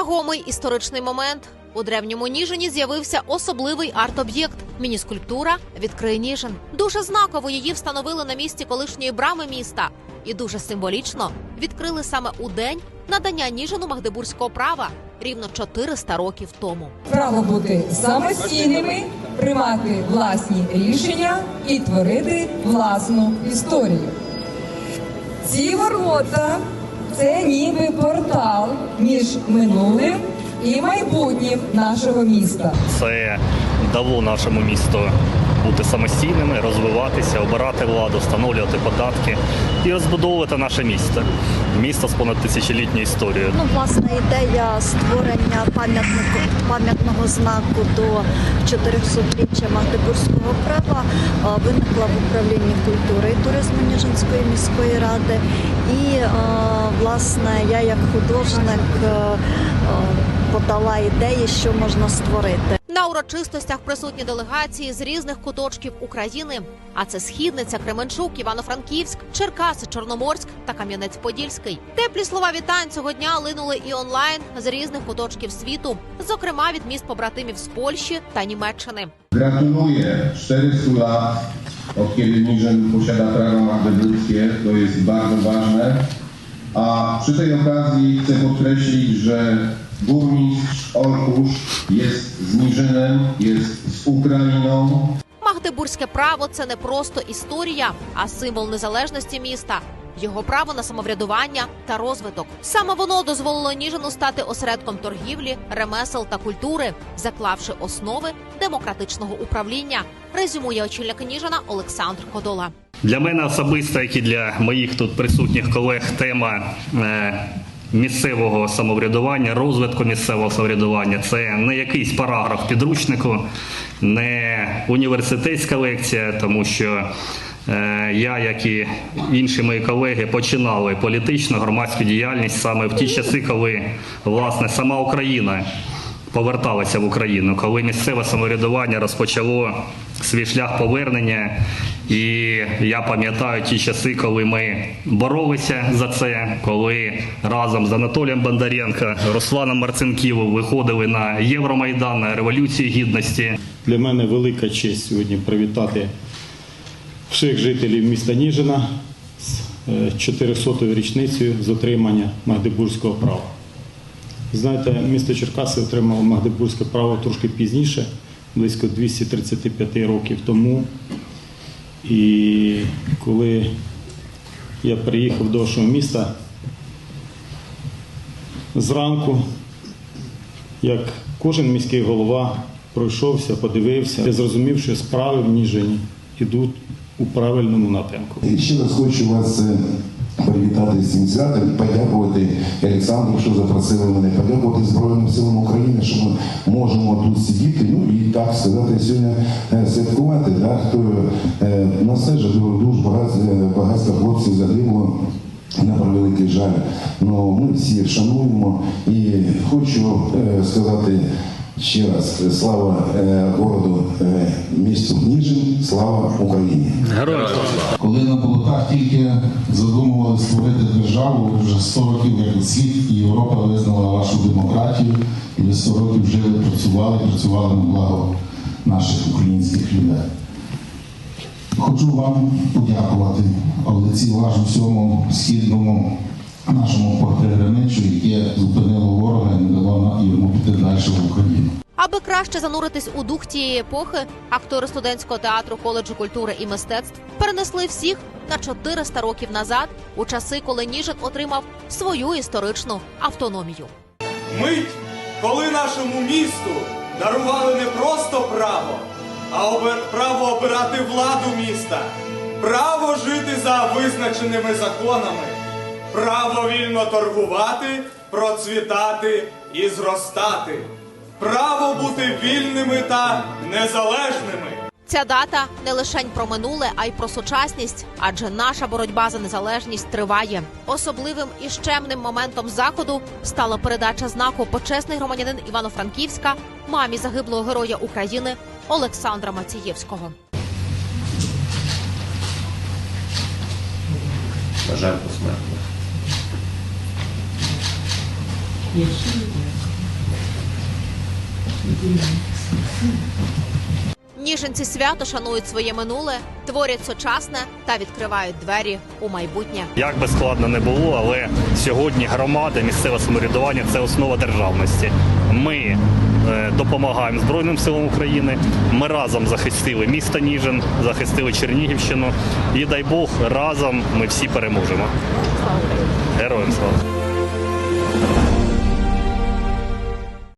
Вагомий історичний момент. У древньому Ніжині з'явився особливий арт-об'єкт мініскульптура відкрий Ніжин. Дуже знаково її встановили на місці колишньої брами міста, і дуже символічно відкрили саме у день надання Ніжину магдебурзького права рівно 400 років тому. право бути самостійними, приймати власні рішення і творити власну історію. Ці ворота це ніби портал між минулим і майбутнім нашого міста. Це дало нашому місту бути самостійними, розвиватися, обирати владу, встановлювати податки і розбудовувати наше місто. Місто з понад тисячолітньою історією. Ну, власне, ідея створення пам'ятнику пам'ятного знаку до 400-річчя Магдебурзького права е, виникла в управлінні культури і туризму Ніжинської міської ради. І е, власне я як художник е, подала ідеї, що можна створити. На урочистостях присутні делегації з різних куточків України. А це Східниця, Кременчук, Івано-Франківськ, Черкаси, Чорноморськ та Кам'янець-Подільський. Теплі слова вітань цього дня линули і онлайн з різних куточків світу, зокрема від міст побратимів з Польщі та Німеччини. Gratuluję 400 lat, od kiedy Niżyn posiada prawo magdeburskie, to jest bardzo ważne. A przy tej okazji chcę podkreślić, że burmistrz Olkusz jest z Niżynem, jest z Ukrainą, Магдебурзьке право це не просто історія, а символ незалежності міста. Його право на самоврядування та розвиток. Саме воно дозволило Ніжину стати осередком торгівлі, ремесел та культури, заклавши основи демократичного управління. Резюмує очільник Ніжина Олександр Кодола. Для мене особисто, як і для моїх тут присутніх колег, тема е, місцевого самоврядування, розвитку місцевого самоврядування це не якийсь параграф підручнику, не університетська лекція, тому що е, я, як і інші мої колеги, починали політичну громадську діяльність саме в ті часи, коли власне сама Україна поверталася в Україну, коли місцеве самоврядування розпочало свій шлях повернення. І я пам'ятаю ті часи, коли ми боролися за це, коли разом з Анатолієм Бондаренко, Русланом Марцинківим виходили на Євромайдан, на Революцію Гідності. Для мене велика честь сьогодні привітати всіх жителів міста Ніжина з е, 400-ю річницею з отримання Магдебурзького права. Знаєте, місто Черкаси отримало Магдебурзьке право трошки пізніше, близько 235 років тому. І коли я приїхав до нашого міста зранку, як кожен міський голова пройшовся, подивився, я зрозумів, що справи в Ніжині йдуть у правильному напрямку. Ще раз хочу вас е, привітати з подякувати Олександру, що запросили мене, подякувати Збройним силам України, що ми можемо тут сидіти, ну і так сказати, сьогодні е, святкувати. Да, хто е, на все жадливих душ, багатство, багатство хлопців загибло. На превеликий жаль, ну ми всі шануємо і хочу е, сказати ще раз е, слава е, городу, е, місту Ніжин, слава Україні. Героям слава! Коли на болотах тільки задумували створити державу, вже 100 років як світ і Європа визнала вашу демократію, і ви 100 років жили, працювали, працювали на благо наших українських людей. Хочу вам подякувати Олеці вашу всьому східному нашому приграничу, яке зупинило ворога і не дало йому піти далі в Україну. Аби краще зануритись у дух тієї епохи, актори студентського театру коледжу культури і мистецтв перенесли всіх на 400 років назад, у часи, коли Ніжин отримав свою історичну автономію. Мить, коли нашому місту дарували не просто право, а обер- право обирати владу міста, право жити за визначеними законами, право вільно торгувати, процвітати і зростати, право бути вільними та незалежними. Ця дата не лишень про минуле, а й про сучасність, адже наша боротьба за незалежність триває. Особливим і щемним моментом заходу стала передача знаку почесний громадянин Івано-Франківська мамі загиблого героя України Олександра Мацієвського. Бажаю посмертно. Ніжинці свято шанують своє минуле, творять сучасне та відкривають двері у майбутнє. Як би складно не було, але сьогодні громада, місцеве самоврядування це основа державності. Ми е, допомагаємо Збройним силам України. Ми разом захистили місто Ніжин, захистили Чернігівщину. І дай Бог, разом ми всі переможемо. Героям слава!